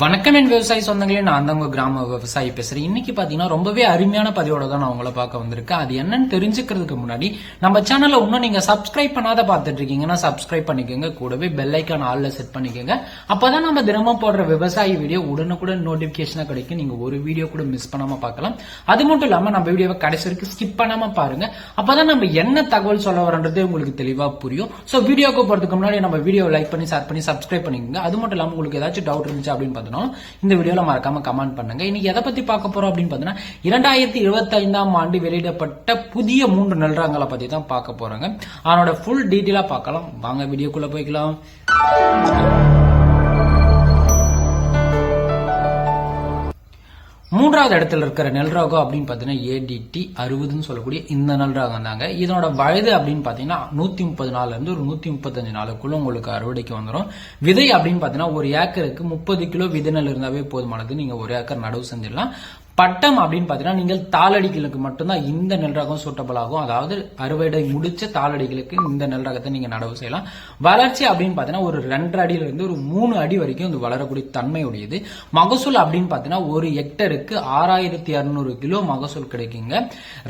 வணக்கம் என் விவசாயி சொந்தங்களே நான் தான் உங்க கிராம விவசாயி பேசுறேன். இன்னைக்கு பாத்தீங்கன்னா ரொம்பவே அருமையான பதிவோட தான் நான் உங்களை பார்க்க வந்திருக்கேன். அது என்னன்னு தெரிஞ்சுக்கிறதுக்கு முன்னாடி நம்ம சேனல்ல இன்னும் நீங்க சப்ஸ்கிரைப் பண்ணாத பார்த்துட்டு இருக்கீங்கன்னா சப்ஸ்கிரைப் பண்ணிக்கோங்க. கூடவே பெல் ஐக்கான் ஆல்ல செட் பண்ணிக்கோங்க. அப்பதான் நம்ம தினமும் போடுற விவசாய வீடியோ உடனுக்குடன் நோட்டிபிகேஷனா கிடைக்கும். நீங்க ஒரு வீடியோ கூட மிஸ் பண்ணாம பார்க்கலாம். அது மட்டும் இல்லாம நம்ம வீடியோவை கடைசி வரைக்கும் ஸ்கிப் பண்ணாம பாருங்க. அப்பதான் நம்ம என்ன தகவல் சொல்ல வரன்றதே உங்களுக்கு தெளிவா புரியும். சோ வீடியோக்கு போறதுக்கு முன்னாடி நம்ம வீடியோ லைக் பண்ணி ஷேர் பண்ணி சப்ஸ்கிரைப் பண்ணிக்கோங்க. அது மட்டும் இல்லாம உங்களுக்கு ஏதாச்சும் டவுட் இருந்துச்சு அப்படின்னு பார்த்தோம்னா இந்த வீடியோல மறக்காம கமெண்ட் பண்ணுங்க. இன்னைக்கு எதை பத்தி பார்க்க போறோம் அப்படின்னு பார்த்தீங்கன்னா இரண்டாயிரத்தி இருபத்தி ஐந்தாம் ஆண்டு வெளியிடப்பட்ட புதிய மூன்று நல்றாங்களை பத்தி தான் பார்க்க போறாங்க. அதனோட ஃபுல் டீட்டெயிலாக பார்க்கலாம். வாங்க வீடியோக்குள்ள போய்க்கலாம். மூன்றாவது இடத்துல இருக்கிற நெல் ரகம் அப்படின்னு பார்த்தீங்கன்னா ஏடிடி அறுபதுன்னு சொல்லக்கூடிய இந்த நெல் ராகம் தாங்க இதனோட வயது அப்படின்னு பார்த்தீங்கன்னா நூத்தி முப்பது நாள்ல இருந்து ஒரு நூத்தி முப்பத்தஞ்சு நாளுக்குள்ள உங்களுக்கு அறுவடைக்கு வந்துடும் விதை அப்படின்னு பார்த்தீங்கன்னா ஒரு ஏக்கருக்கு முப்பது கிலோ விதை நெல் இருந்தாவே போதுமானது. நீங்க ஒரு ஏக்கர் நடவு செஞ்சிடலாம். பட்டம் அப்படின்னு பார்த்தீங்கன்னா நீங்கள் தாளடிகளுக்கு மட்டும்தான் இந்த நெல் ரகம் சூட்டபிள் ஆகும். அதாவது அறுவடை முடிச்ச தாளடிகளுக்கு இந்த நெல் ரகத்தை நீங்க நடவு செய்யலாம். வளர்ச்சி அப்படின்னு பார்த்தீங்கன்னா ஒரு ரெண்டு அடியில இருந்து ஒரு மூணு அடி வரைக்கும் இது வளரக்கூடிய தன்மை உடையது மகசூல் அப்படின்னு பார்த்தீங்கன்னா ஒரு ஹெக்டருக்கு ஆறாயிரத்தி அறுநூறு கிலோ மகசூல் கிடைக்குங்க.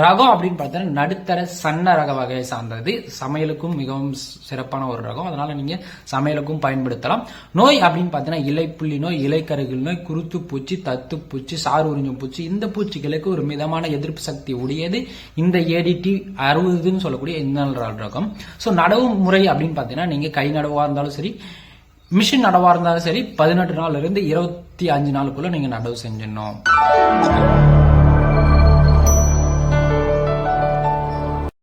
ரகம் அப்படின்னு பார்த்தீங்கன்னா நடுத்தர சன்ன ரக வகையை சார்ந்தது. சமையலுக்கும் மிகவும் சிறப்பான ஒரு ரகம். அதனால நீங்க சமையலுக்கும் பயன்படுத்தலாம். நோய் அப்படின்னு பார்த்தீங்கன்னா இலைப்புள்ளி நோய் இலைக்கருகில் நோய் குருத்து பூச்சி தத்து பூச்சி சார் உறிஞ்சும் பூச்சி இந்த பூச்சிகளுக்கு ஒரு மிதமான எதிர்ப்பு சக்தி உடையது. இந்த ஏடிடி அறுபதுன்னு சொல்லக்கூடிய இந்த ரகம் ஸோ நடவு முறை அப்படின்னு பார்த்தீங்கன்னா நீங்க கை நடவா இருந்தாலும் சரி மிஷின் நடவா இருந்தாலும் சரி பதினெட்டு நாள்ல இருந்து இருபத்தி அஞ்சு நாளுக்குள்ள நீங்க நடவு செஞ்சிடணும்.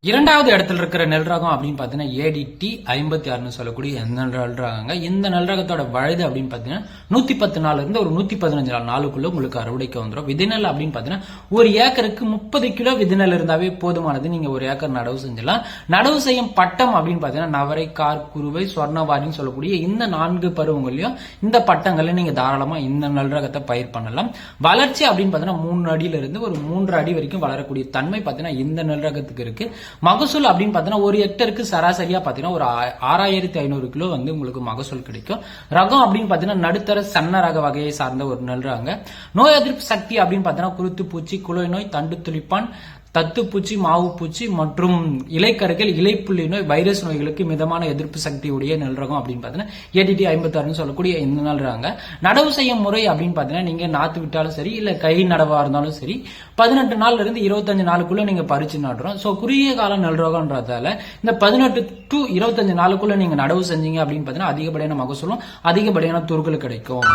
இரண்டாவது இடத்துல இருக்கிற நெல் ரகம் அப்படின்னு பார்த்தீங்கன்னா ஏடிடி ஐம்பத்தி ஆறுன்னு சொல்லக்கூடிய எந்த நெல் ரகங்க இந்த நெல் ரகத்தோட வயது அப்படின்னு பார்த்தீங்கன்னா நூத்தி பத்து நாள்ல இருந்து ஒரு நூத்தி பதினஞ்சு நாள் நாளுக்குள்ள உங்களுக்கு அறுவடைக்கு வந்துடும் விதைநெல் அப்படின்னு பார்த்தீங்கன்னா ஒரு ஏக்கருக்கு முப்பது கிலோ விதைநெல் இருந்தாவே போதுமானது. நீங்க ஒரு ஏக்கர் நடவு செஞ்சலாம் நடவு செய்யும் பட்டம் அப்படின்னு பார்த்தீங்கன்னா நவரை கார் குருவை சொர்ணவாரின்னு சொல்லக்கூடிய இந்த நான்கு பருவங்களையும் இந்த பட்டங்களை நீங்க தாராளமா இந்த நெல் ரகத்தை பயிர் பண்ணலாம். வளர்ச்சி அப்படின்னு பார்த்தீங்கன்னா மூணு அடியில இருந்து ஒரு மூன்று அடி வரைக்கும் வளரக்கூடிய தன்மை பார்த்தீங்கன்னா இந்த நெல் ரகத்துக்கு இருக்கு. மகசூல் அப்படின்னு பார்த்தீங்கன்னா ஒரு ஹெக்டருக்கு சராசரியா பார்த்தீங்கன்னா ஒரு ஆறாயிரத்தி ஐநூறு கிலோ வந்து உங்களுக்கு மகசூல் கிடைக்கும். ரகம் அப்படின்னு பார்த்தீங்கன்னா நடுத்தர சன்ன ரக வகையை சார்ந்த ஒரு நெல் ரகங்க. நோய் எதிர்ப்பு சக்தி அப்படின்னு பார்த்தீங்கன்னா குருத்து பூச்சி குழு நோய் தண்டு துளிப்பான் தத்துப்பூச்சி மாவுப்பூச்சி மற்றும் இலைக்கருக்கள் இலைப்புள்ளி நோய் வைரஸ் நோய்களுக்கு மிதமான எதிர்ப்பு சக்தி உடைய நெல் ரகம் அப்படின்னு பார்த்தீங்கன்னா ஏடிடி ஐம்பத்தாறுன்னு சொல்லக்கூடிய இந்த நெல் ரகங்க நடவு செய்யும் முறை அப்படின்னு பார்த்தீங்கன்னா நீங்க நாத்து விட்டாலும் சரி இல்ல கை நடவா இருந்தாலும் சரி பதினெட்டு நாள்ல இருந்து இருபத்தஞ்சு நாளுக்குள்ள நீங்க பறிச்சு நடுறோம் ஸோ குறுகிய கால நெல் ரகம்ன்றதால இந்த பதினெட்டு டு இருபத்தஞ்சு நாளுக்குள்ள நீங்க நடவு செஞ்சீங்க அப்படின்னு பார்த்தீங்கன்னா அதிகப்படியான மகசூலும் அதிகப்படியான துருக்கள் கிடைக்கும்.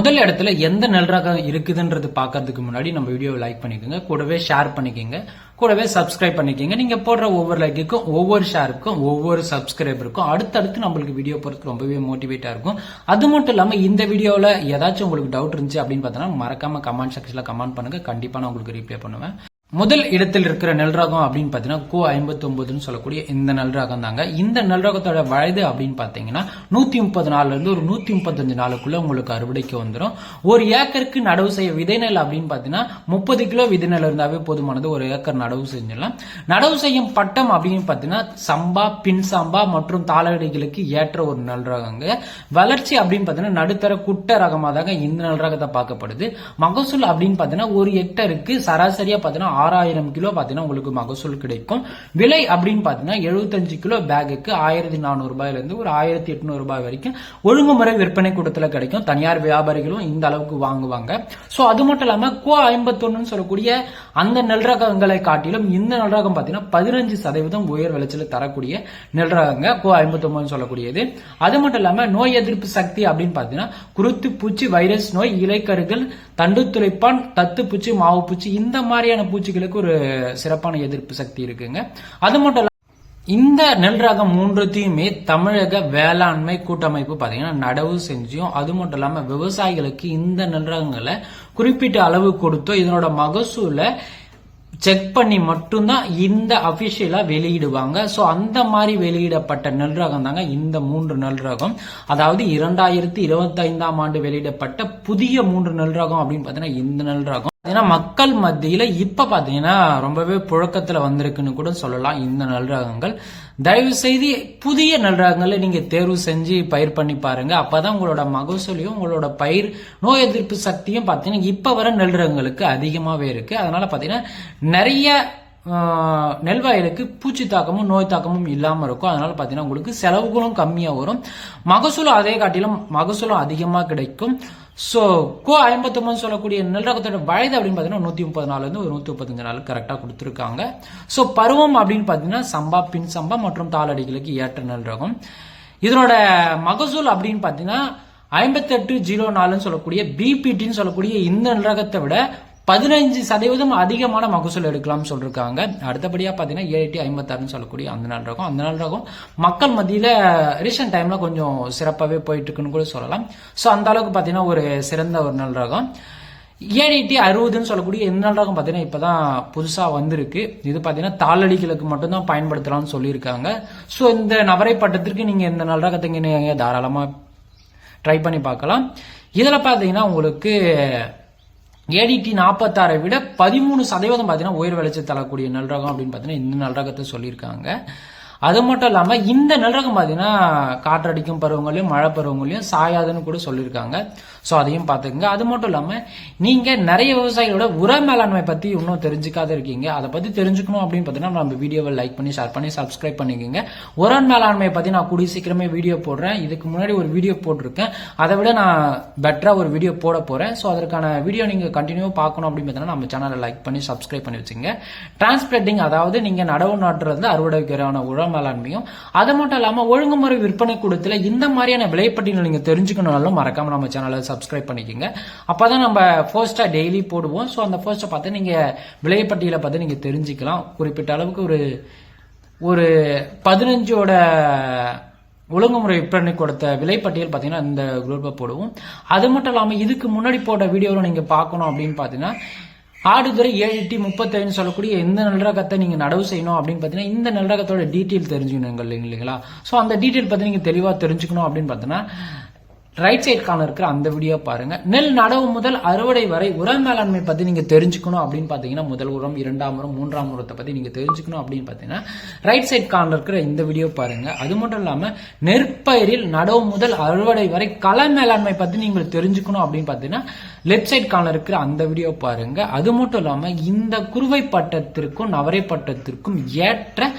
முதல் இடத்துல எந்த நெல் ரகம் இருக்குதுன்றது பார்க்கறதுக்கு முன்னாடி நம்ம வீடியோவை லைக் பண்ணிக்கோங்க. கூடவே ஷேர் பண்ணிக்கோங்க. கூடவே சப்ஸ்கிரைப் பண்ணிக்கோங்க. நீங்க போடுற ஒவ்வொரு லைக்குக்கும் ஒவ்வொரு ஷேருக்கும் ஒவ்வொரு சப்ஸ்கிரைபருக்கும் அடுத்தடுத்து நம்மளுக்கு வீடியோ போறதுக்கு ரொம்பவே மோட்டிவேட்டா இருக்கும். அது மட்டும் இல்லாம இந்த வீடியோல ஏதாச்சும் உங்களுக்கு டவுட் இருந்துச்சு அப்படின்னு பார்த்தோன்னா மறக்காம கமெண்ட் செக்ஷன்ல கமெண்ட் பண்ணுங்க. கண்டிப்பா நான் உங்களுக்கு ரீப்ளை பண்ணுவேன். முதல் இடத்தில் இருக்கிற நெல் ரகம் அப்படின்னு பார்த்தீங்கன்னா கோ ஐம்பத்தி ஒன்பதுன்னு சொல்லக்கூடிய இந்த நெல் ரகம் தாங்க. இந்த நெல் ரகத்தோட வயது அப்படின்னு பார்த்தீங்கன்னா நூத்தி முப்பது நாள்ல இருந்து ஒரு நூத்தி முப்பத்தஞ்சு நாளுக்குள்ள உங்களுக்கு அறுவடைக்கு வந்துடும் ஒரு ஏக்கருக்கு நடவு செய்ய விதை நெல் அப்படின்னு பார்த்தீங்கன்னா முப்பது கிலோ விதை நெல் இருந்தாவே போதுமானது ஒரு ஏக்கர் நடவு செஞ்சிடலாம். நடவு செய்யும் பட்டம் அப்படின்னு பார்த்தீங்கன்னா சம்பா பின் சம்பா மற்றும் தாளடிகளுக்கு ஏற்ற ஒரு நெல் ரகங்க வளர்ச்சி அப்படின்னு பார்த்தீங்கன்னா நடுத்தர குட்ட ரகமாக தாங்க இந்த நெல் ரகத்தை பார்க்கப்படுது. மகசூல் அப்படின்னு பார்த்தீங்கன்னா ஒரு ஹெக்டருக்கு சராசரியா பார்த்தீங்கன்னா ஆறாயிரம் கிலோ பார்த்தீங்கன்னா உங்களுக்கு மகசூல் கிடைக்கும். விலை அப்படின்னு பார்த்தீங்கன்னா எழுபத்தஞ்சு கிலோ பேக்குக்கு ஆயிரத்தி நானூறு ரூபாயில இருந்து ஒரு ஆயிரத்தி எட்நூறு ரூபாய் வரைக்கும் ஒழுங்குமுறை விற்பனை கூட்டத்தில் கிடைக்கும். தனியார் வியாபாரிகளும் இந்த அளவுக்கு வாங்குவாங்க. ஸோ அது மட்டும் இல்லாமல் கோ ஐம்பத்தொன்னு சொல்லக்கூடிய அந்த நெல் ரகங்களை காட்டிலும் இந்த நெல் ரகம் பார்த்தீங்கன்னா பதினஞ்சு சதவீதம் உயர் விளைச்சல் தரக்கூடிய நெல் ரகங்க கோ ஐம்பத்தொன்பதுன்னு சொல்லக்கூடியது. அது மட்டும் இல்லாம நோய் எதிர்ப்பு சக்தி அப்படின்னு பார்த்தீங்கன்னா குருத்து பூச்சி வைரஸ் நோய் இலைக்கருகள் தண்டு துளைப்பான் தத்து பூச்சி மாவு பூச்சி இந்த மாதிரியான பூச்சி பூச்சிகளுக்கு ஒரு சிறப்பான எதிர்ப்பு சக்தி இருக்குங்க. அது மட்டும் இந்த நெல் ரகம் மூன்றுத்தையுமே தமிழக வேளாண்மை கூட்டமைப்பு பார்த்தீங்கன்னா நடவு செஞ்சும் அது மட்டும் இல்லாம விவசாயிகளுக்கு இந்த நெல் ரகங்களை குறிப்பிட்ட அளவு கொடுத்தோ இதனோட மகசூலை செக் பண்ணி மட்டும்தான் இந்த அபிஷியலா வெளியிடுவாங்க. சோ அந்த மாதிரி வெளியிடப்பட்ட நெல் ரகம் தாங்க இந்த மூன்று நெல் ரகம். அதாவது இரண்டாயிரத்தி இருபத்தி ஐந்தாம் ஆண்டு வெளியிடப்பட்ட புதிய மூன்று நெல் ரகம் அப்படின்னு பாத்தீங்கன்னா இந்த நெல் ரகம். ஏன்னா மக்கள் மத்தியில இப்ப பாத்தீங்கன்னா ரொம்பவே புழக்கத்துல வந்திருக்குன்னு கூட சொல்லலாம் இந்த நல்ராகங்கள். தயவு செய்து புதிய நல்ராகங்களை நீங்கள் நீங்க தேர்வு செஞ்சு பயிர் பண்ணி பாருங்க. அப்பதான் உங்களோட மகசூலையும் உங்களோட பயிர் நோய் எதிர்ப்பு சக்தியும் பாத்தீங்கன்னா இப்ப வர நல்ரகங்களுக்கு அதிகமாகவே அதிகமாவே இருக்கு. அதனால பாத்தீங்கன்னா நிறைய நெல் வயலுக்கு பூச்சி தாக்கமும் நோய் தாக்கமும் இல்லாம இருக்கும். அதனால பாத்தீங்கன்னா உங்களுக்கு செலவுகளும் கம்மியா வரும். மகசூலும் அதே காட்டிலும் மகசூலும் அதிகமா கிடைக்கும். ஸோ கோ ஐம்பத்தொம்பது சொல்லக்கூடிய நிலரகத்தோட வயது அப்படின்னு பார்த்தீங்கன்னா நூற்றி முப்பது நாள்லேருந்து ஒரு நூற்றி முப்பத்தஞ்சு நாள் கரெக்டாக கொடுத்துருக்காங்க. ஸோ பருவம் அப்படின்னு பார்த்தீங்கன்னா சம்பா பின் சம்பா மற்றும் தாளடிகளுக்கு ஏற்ற நிலரகம் இதனோட மகசூல் அப்படின்னு பார்த்தீங்கன்னா ஐம்பத்தெட்டு ஜீரோ நாலுன்னு சொல்லக்கூடிய பிபிடின்னு சொல்லக்கூடிய இந்த நிலரகத்தை விட பதினைஞ்சு சதவீதம் அதிகமான மகசூல் எடுக்கலாம்னு சொல்லியிருக்காங்க அடுத்தபடியாக பார்த்தீங்கன்னா ஏஐடி ஐம்பத்தாறுன்னு சொல்லக்கூடிய அந்த நாள் ரகம். அந்த நாள் ரகம் மக்கள் மத்தியில் ரீசெண்ட் டைமில் கொஞ்சம் சிறப்பாகவே போயிட்டு இருக்குன்னு கூட சொல்லலாம். ஸோ அந்த அளவுக்கு பார்த்தீங்கன்னா ஒரு சிறந்த ஒரு நாள் ரகம். ஏடிடி அறுபதுன்னு சொல்லக்கூடிய இந்த நாள் ரகம் பார்த்தீங்கன்னா இப்போ தான் புதுசாக வந்திருக்கு. இது பார்த்தீங்கன்னா தாளடிகளுக்கு மட்டும்தான் பயன்படுத்தலாம்னு சொல்லியிருக்காங்க. ஸோ இந்த நவரை பட்டத்திற்கு நீங்கள் இந்த நாள் ரகத்தை நீங்கள் தாராளமாக ட்ரை பண்ணி பார்க்கலாம். இதில் பார்த்தீங்கன்னா உங்களுக்கு ஏடிடி நாற்பத்தாறை விட பதிமூணு சதவீதம் பார்த்தீங்கன்னா உயர் விளைச்சல் தரக்கூடிய நல் ரகம் அப்படின்னு பார்த்தீங்கன்னா இந்த நல் ரகத்தை சொல்லியிருக்காங்க. அது மட்டும் இல்லாமல் இந்த நிலரகம் பார்த்தீங்கன்னா காற்றடிக்கும் பருவங்களையும் மழை பருவங்களையும் சாயாதுன்னு கூட சொல்லியிருக்காங்க. ஸோ அதையும் பார்த்துக்கோங்க. அது மட்டும் இல்லாமல் நீங்கள் நிறைய விவசாயிகளோட உர மேலாண்மை பற்றி இன்னும் தெரிஞ்சுக்காத இருக்கீங்க. அதை பற்றி தெரிஞ்சுக்கணும் அப்படின்னு பார்த்தீங்கன்னா நம்ம வீடியோவை லைக் பண்ணி ஷேர் பண்ணி சப்ஸ்கிரைப் பண்ணிக்கோங்க. உர மேலாண்மையை பற்றி நான் கூடிய சீக்கிரமே வீடியோ போடுறேன். இதுக்கு முன்னாடி ஒரு வீடியோ போட்டிருக்கேன். அதை விட நான் பெட்டராக ஒரு வீடியோ போட போகிறேன் ஸோ அதற்கான வீடியோ நீங்கள் கண்டினியூ பார்க்கணும் அப்படின்னு பார்த்தீங்கன்னா நம்ம சேனலை லைக் பண்ணி சப்ஸ்கிரைப் பண்ணி வச்சுங்க டிரான்ஸ்பிளட்டிங் அதாவது நீங்கள் நடவு நாட்டுறது அறுவடை உரம் உர மேலாண்மையும் அது மட்டும் இல்லாமல் ஒழுங்குமுறை விற்பனை கூடத்தில் இந்த மாதிரியான விலைப்பட்டியல் நீங்கள் தெரிஞ்சுக்கணும்னாலும் மறக்காம நம்ம சேனலை சப்ஸ்கிரைப் பண்ணிக்கோங்க. அப்பதான் நம்ம ஃபர்ஸ்ட்டாக டெய்லி போடுவோம். ஸோ அந்த ஃபர்ஸ்ட்டை பார்த்து நீங்க விலைப்பட்டியலை பார்த்து நீங்க தெரிஞ்சுக்கலாம். குறிப்பிட்ட அளவுக்கு ஒரு ஒரு பதினஞ்சோட ஒழுங்குமுறை விற்பனை கொடுத்த விலைப்பட்டியல் பார்த்தீங்கன்னா இந்த குரூப்பை போடுவோம். அது மட்டும் இல்லாமல் இதுக்கு முன்னாடி போட்ட வீடியோவில் நீங்கள் பார்க்கணும் அப்படின்னு பார்த்தீங்கன்னா ஆடுதுறை ஏழு டி முப்பத்தேழுன்னு சொல்லக்கூடிய எந்த நல்லரகத்தை நீங்கள் நடவு செய்யணும் அப்படின்னு பார்த்தீங்கன்னா இந்த நல்லரகத்தோட டீட்டெயில் தெரிஞ்சுக்கணும் இல்லைங்களா? ஸோ அந்த டீட்டெயில் பற்றி நீங்கள் தெளிவாக தெரிஞ்சுக்கணும் அப்படின்னு பார்த்தீங்கன்னா ரைட் சைட் கார்னர் இருக்கிற அந்த வீடியோ பாருங்க. நெல் நடவு முதல் அறுவடை வரை உர மேலாண்மை பத்தி நீங்க தெரிஞ்சுக்கணும் அப்படின்னு பாத்தீங்கன்னா முதல் உரம் இரண்டாம் உரம் மூன்றாம் உரத்தை பத்தி நீங்க தெரிஞ்சுக்கணும் அப்படின்னு பாத்தீங்கன்னா ரைட் சைட் கார்னர் இருக்கிற இந்த வீடியோ பாருங்க. அது மட்டும் இல்லாம நெற்பயிரில் நடவு முதல் அறுவடை வரை கள மேலாண்மை பத்தி நீங்கள் தெரிஞ்சுக்கணும் அப்படின்னு பாத்தீங்கன்னா லெஃப்ட் சைட் கார்னர் இருக்கிற அந்த வீடியோ பாருங்க. அது மட்டும் இல்லாமல் இந்த குருவை பட்டத்திற்கும் நவரை பட்டத்திற்கும் ஏற்ற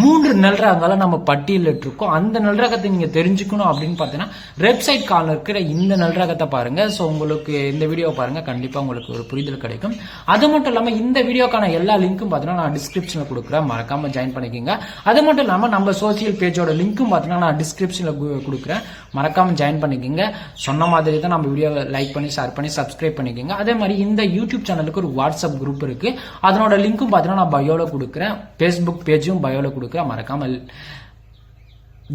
மூன்று நெல் நம்ம பட்டியலிட்டிருக்கோம் அந்த நல்ரகத்தை நீங்கள் தெரிஞ்சுக்கணும் அப்படின்னு பார்த்தீங்கன்னா வெப்சைட் காலில் இருக்கிற இந்த நல்ரகத்தை பாருங்கள் ஸோ உங்களுக்கு இந்த வீடியோ பாருங்கள் கண்டிப்பாக உங்களுக்கு ஒரு புரிதல் கிடைக்கும். அது மட்டும் இல்லாமல் இந்த வீடியோக்கான எல்லா லிங்க்கும் பார்த்தீங்கன்னா நான் டிஸ்கிரிப்ஷனில் கொடுக்குறேன். மறக்காம ஜாயின் பண்ணிக்கோங்க. அது மட்டும் இல்லாமல் நம்ம சோசியல் பேஜோட லிங்க்கும் பார்த்தீங்கன்னா நான் டிஸ்கிரிப்ஷனில் கொடுக்குறேன். மறக்காம ஜாயின் பண்ணிக்கோங்க. சொன்ன மாதிரி தான் நம்ம வீடியோவை லைக் பண்ணி ஷேர் பண்ணி சப்ஸ்கிரைப் பண்ணிக்கோங்க. அதே மாதிரி இந்த யூடியூப் சேனலுக்கு ஒரு வாட்ஸ்அப் குரூப் இருக்கு. அதனோட லிங்க்கும் பார்த்தீங்கன்னா நான் பயோல கொடுக்குறேன். ஃபேஸ்புக் பேஜும் பயோல கொடுக்குறேன். மறக்காம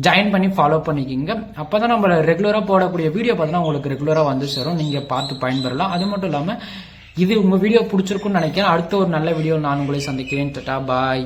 ஜாயின் பண்ணி ஃபாலோ பண்ணிக்கிங்க. அப்பதான் நம்ம ரெகுலராக போடக்கூடிய வீடியோ பார்த்தீங்கன்னா உங்களுக்கு ரெகுலராக வந்து சேரும். நீங்கள் பார்த்து பயன்பெறலாம். அது மட்டும் இல்லாமல் இது உங்கள் வீடியோ பிடிச்சிருக்குன்னு நினைக்கிறேன். அடுத்த ஒரு நல்ல வீடியோ நான் உங்களை சந்திக்கிறேன். Tata bye.